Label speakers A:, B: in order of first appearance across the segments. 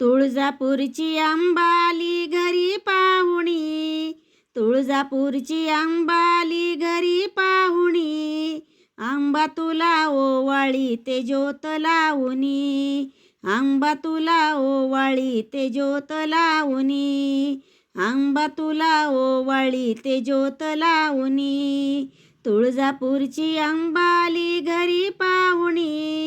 A: तुळजापूरची अंबाली घरी पाहुणी. तुळजापूरची अंबाली घरी पाहुणी. आंबा तुला ओवाळी ते ज्योत लावणी आंबा तुला ओवाळी ते ज्योत लावणी आंबा तुला ओवाळी ते ज्योत लावणी तुळजापूरची अंबाली घरी पाहुणी.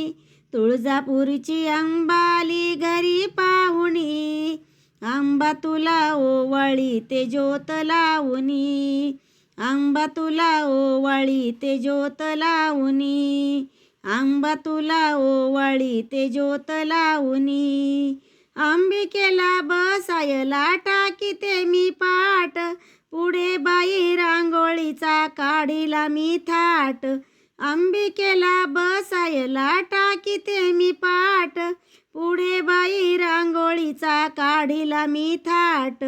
A: तुळजापूरची अंबाली घरी पाहुणी. आंबा तुला ओवाळी ते ज्योत लावणी. आंबा तुला ओवाळी ते ज्योत लावणी. आंबा तुला ओवाळी ते ज्योत लावणी. अंबिकेला बसायला टाकी ते मी पाट. पुढे बाई रांगोळीचा काढीला मी थाट. अंबिकेला बसायला टाकीते मी पाट पुढे बाई रांगोळीचा काढीला मी थाट.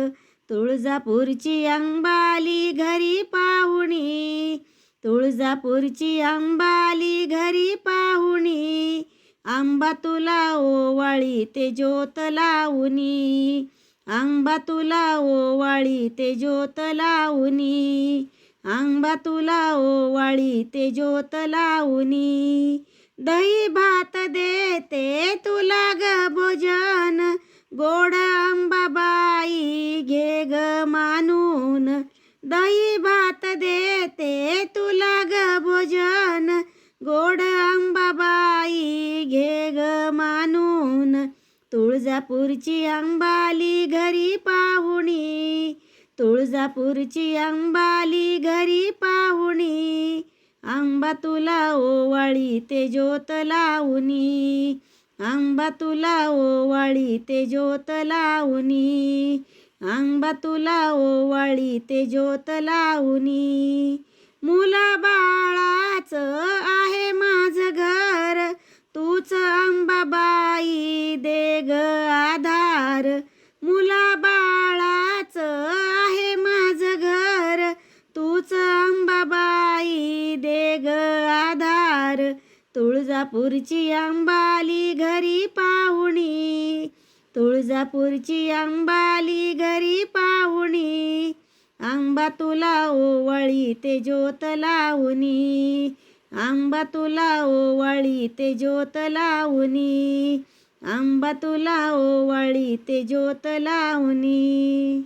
A: तुळजापूरची अंबाली घरी पाहुणी. तुळजापूरची अंबाली घरी पाहुणी. आंबा तुला ओवाळी ते ज्योत लावणी आंबा तुला ओवाळी ते ज्योत लावणी आंबा तुला ओवाळी ते ज्योत लावणी दही भात देते तुला ग भोजन. गोड अंबाबाई घे ग मानून. दही भात देते तुला ग भोजन. गोड अंबाबाई घे ग मानून. तुळजापूरची अंबाली घरी पाहुणी. तुळजापूरची अंबाली घरी पाहुणी. आंबा तुला ओवाळी ते ज्योत लावणी. आंबा तुला ओवाळी ते ज्योत लावणी. आंबा तुला ओवाळी ते ज्योत लावणी. मुला बाळाचं आहे माझं घर. तूच अंबाबाई दे ग आधार. आधार तुळजापूरची अंबाली घरी पाहुणी. तुळजापूरची अंबाली घरी पाहुणी. आंबा तुला ओवाळी ते ज्योत लावणी. आंबा तुला ओवाळी ते ज्योत लावणी. आंबा तुला ओवाळी ते ज्योत लावणी.